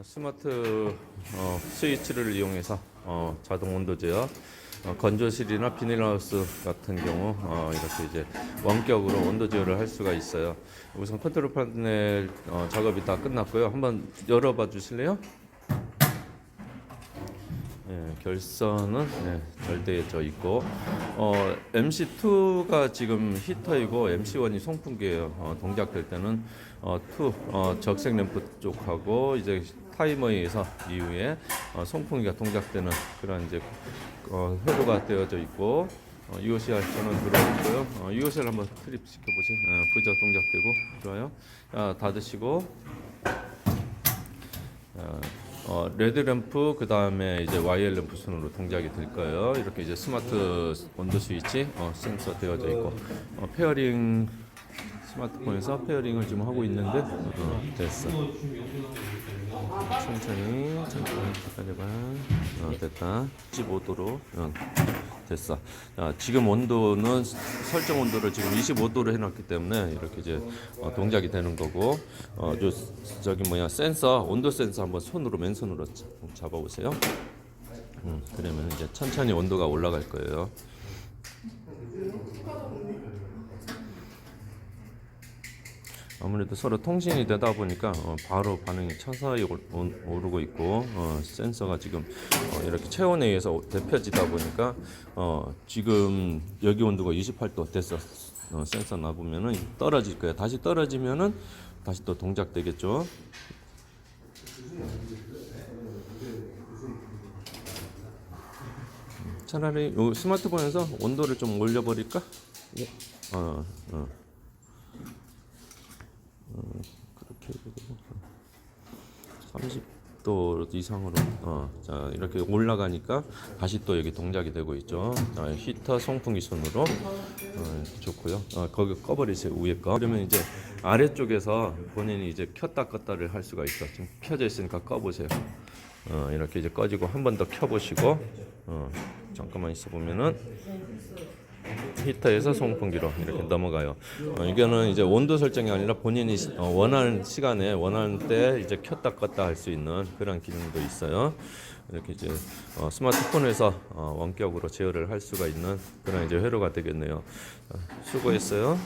스마트 어, 스위치를 이용해서 어, 자동 온도 제어, 어, 건조실이나 비닐하우스 같은 경우 어, 이렇게 이제 원격으로 온도 제어를 할 수가 있어요. 우선 컨트롤 파넬 어, 작업이 다 끝났고요. 한번 열어봐 주실래요? 예, 결선은 네, 잘 되어져 있고 어, MC2가 지금 히터이고 MC1이 송풍기예요. 어, 동작될 때는 어, 2 어, 적색 램프 쪽하고 이제 타이머에 의해서 이후에 어, 송풍기가 동작되는 그런 이제 어, 회로가 되어져 있고 어, UOCR 전원 들어있고요. 어, UOCR 한번 트립 시켜보세요. 어, 부저 동작되고 좋아요. 자, 닫으시고 어, 어, 레드 램프 그 다음에 이제 YL 램프 순으로 동작이 될 거예요. 이렇게 이제 스마트 온도 스위치 어, 센서 되어져 있고 어, 페어링 스마트폰에서 페어링을 지금 하고 있는데 어, 됐어. 천천히 천천히 기다려봐. 어, 됐다. 15도로 어, 됐어. 자, 지금 온도는 설정 온도를 지금 25도로 해놨기 때문에 이렇게 이제 어, 동작이 되는 거고 어, 저, 저기 뭐야 센서 온도 센서 한번 손으로 맨손으로 자- 잡아보세요. 음, 그러면 이제 천천히 온도가 올라갈 거예요. 아무래도 서로 통신이 되다 보니까 어, 바로 반응이 차사히 오르고 있고 어, 센서가 지금 어, 이렇게 체온에 의해서 데펴지다 보니까 어, 지금 여기 온도가 28도 됐어 어, 센서 놔보면은 떨어질 거예요. 다시 떨어지면은 다시 또 동작되겠죠. 차라리 요 스마트폰에서 온도를 좀 올려버릴까? 어, 어. 그렇게 해도 되고 30도 이상으로 어, 자 이렇게 올라가니까 다시 또 여기 동작이 되고 있죠. 자, 히터 송풍기 손으로 어, 좋고요. 어, 거기 꺼버리세요 위에 거. 그러면 이제 아래쪽에서 본인이 이제 켰다 껐다를 할 수가 있어. 지금 켜져 있으니까 꺼보세요. 어, 이렇게 이제 꺼지고 한 번 더 켜보시고 어, 잠깐만 있어 보면은 히터에서 송풍기로 이렇게 넘어가요. 어, 이거는 이제 온도 설정이 아니라 본인이 시- 어, 원하는 시간에 원하는 때 이제 켰다 껐다 할 수 있는 그런 기능도 있어요. 이렇게 이제 어, 스마트폰에서 어, 원격으로 제어를 할 수가 있는 그런 이제 회로가 되겠네요. 어, 수고했어요.